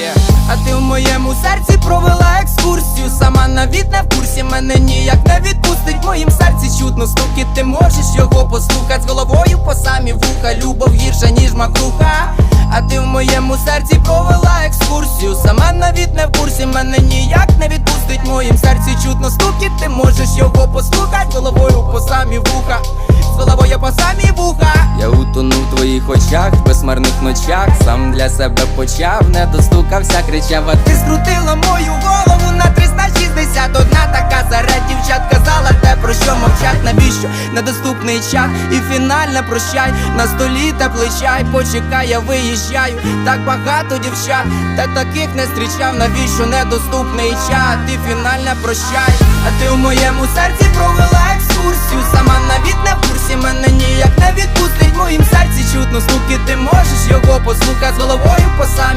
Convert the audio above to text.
є. А ти в моєму серці провела екскурсію. Сама навіть не в курсі мене ніяк не відпустить. В моїм серці чутно стуки, ти можеш його послухати з головою по самі вуха. Любов гірша, ніж макруха. А ти в моєму серці провела екскурсію. Сама навіть не в курсі мене ніяк не відпустить. В моїм серці чутно стуки, ти можеш його послухати головою по самі вуха. Твоїх очах, в безмарних ночах. Сам для себе почав, не достукався, кричав, а ти скрутила мою голову на 360 Одна така серед дівчат казала те, про що мовчать, навіщо? Недоступний чат і фінальне прощай. На столі теплий чай, почекай, я виїжджаю. Так багато дівчат, та таких не зустрічав, навіщо недоступний чат і фінальне прощай. А ти в моєму серці провела його послухай з головою по самі